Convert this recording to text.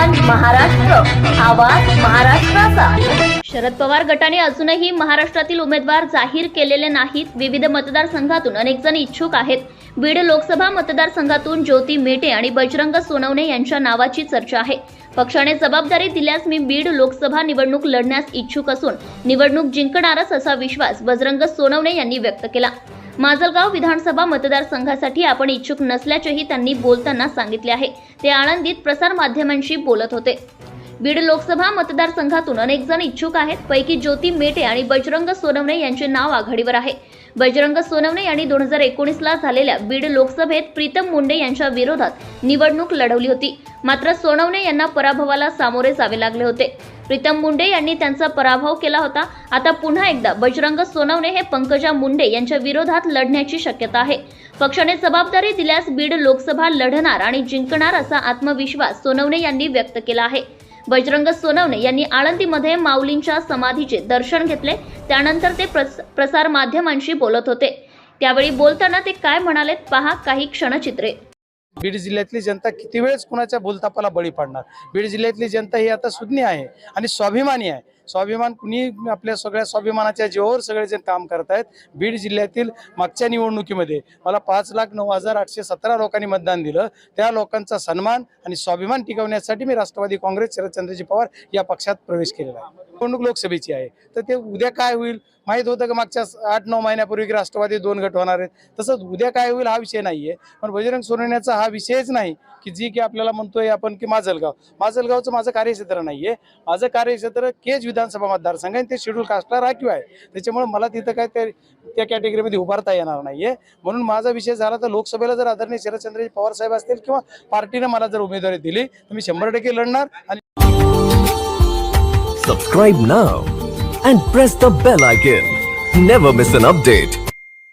आवाज महाराष्ट्र आवाज महाराष्ट्राचा. शरद पवार गटाने अजूनही महाराष्ट्रातील उमेदवार जाहीर केलेले नाहीत. विविध मतदारसंघातून अनेक जण इच्छुक आहेत. बीड लोकसभा मतदारसंघातून ज्योती मेटे आणि बजरंग सोनवणे यांच्या नावाची चर्चा आहे. पक्षाने जबाबदारी दिल्यास मी बीड लोकसभा निवडणूक लढण्यास इच्छुक असून निवडणूक जिंकणारच असा विश्वास बजरंग सोनवणे यांनी व्यक्त केला. माजलगाव विधानसभा मतदारसंघासाठी आपण इच्छुक नसल्याचेही त्यांनी बोलताना सांगितले आहे. ते आनंदीत प्रसारमाध्यमांशी बोलत होते. बीड लोकसभा मतदारसंघातून अनेक जण इच्छुक आहेत. पैकी ज्योती मेटे आणि बजरंग सोनवणे यांचे नाव आघाडीवर आहे. बजरंग सोनवणे यांनी दोन हजार एकोणीसला झालेल्या बीड लोकसभेत प्रीतम मुंडे यांच्या विरोधात निवडणूक लढवली होती. मात्र सोनवणे यांना पराभवाला सामोरे जावे लागले होते. प्रीतम मुंडे यांनी त्यांचा पराभव केला होता. आता पुन्हा एकदा बजरंग सोनवणे हे पंकजा मुंडे यांच्या विरोधात लढण्याची शक्यता आहे. पक्षाने जबाबदारी दिल्यास बीड लोकसभा लढणार आणि जिंकणार असा आत्मविश्वास सोनवणे यांनी व्यक्त केला आहे. बजरंग सोनवणे यांनी आळंदीमध्ये माऊलींच्या समाधीचे दर्शन घेतले. त्यानंतर ते प्रस- प्रसार माध्यमांशी बोलत होते. त्यावेळी बोलताना ते काय म्हणाले पहा काही क्षणचित्रे. बीड जिल्ह्यातली जनता किती वेळेस कुणाच्या बोलतापाला बळी पडणार? बीड जिल्ह्यातली जनता ही आता सुज्ञ आहे आणि स्वाभिमानी आहे. स्वाभिमान कुणी आपल्या सगळ्या स्वाभिमानाच्या जीवावर सगळेजण काम करत आहेत बीड जिल्ह्यातील मागच्या निवडणुकीमध्ये मला पाच लाख नऊ हजार आठशे सतरा लोकांनी मतदान दिलं. त्या लोकांचा सन्मान आणि स्वाभिमान टिकवण्यासाठी मी राष्ट्रवादी काँग्रेस शरदचंद्रजी पवार या पक्षात प्रवेश केलेला आहे. निवडणूक लोकसभेची आहे. तर ते उद्या काय होईल? माहीत होतं का मागच्या आठ नऊ महिन्यापूर्वी की राष्ट्रवादी दोन गट होणार आहेत? तसंच उद्या काय होईल हा विषय नाही आहे पण बजरंग सोनवण्याचा हा विषयच नाही की जी की आपल्याला म्हणतोय आपण की माजलगाव. माजलगावचं माझं कार्यक्षेत्र नाही आहे माझं कार्यक्षेत्र केज विधानसभा मतदारसंघ आहे आणि ते शेड्यूल कास्टला राखीव आहे त्याच्यामुळे मला तिथं काय त्या त्या कॅटेगरीमध्ये उभारता येणार नाहीये म्हणून माझा विषय झाला तर लोकसभेला जर आदरणीय शरदचंद्रजी पवार साहेब असतील किंवा पार्टीनं मला जर उमेदवारी दिली तर मी शंभर टक्के लढणार आणि सबस्क्राईब ना and press the bell icon. Never miss an update.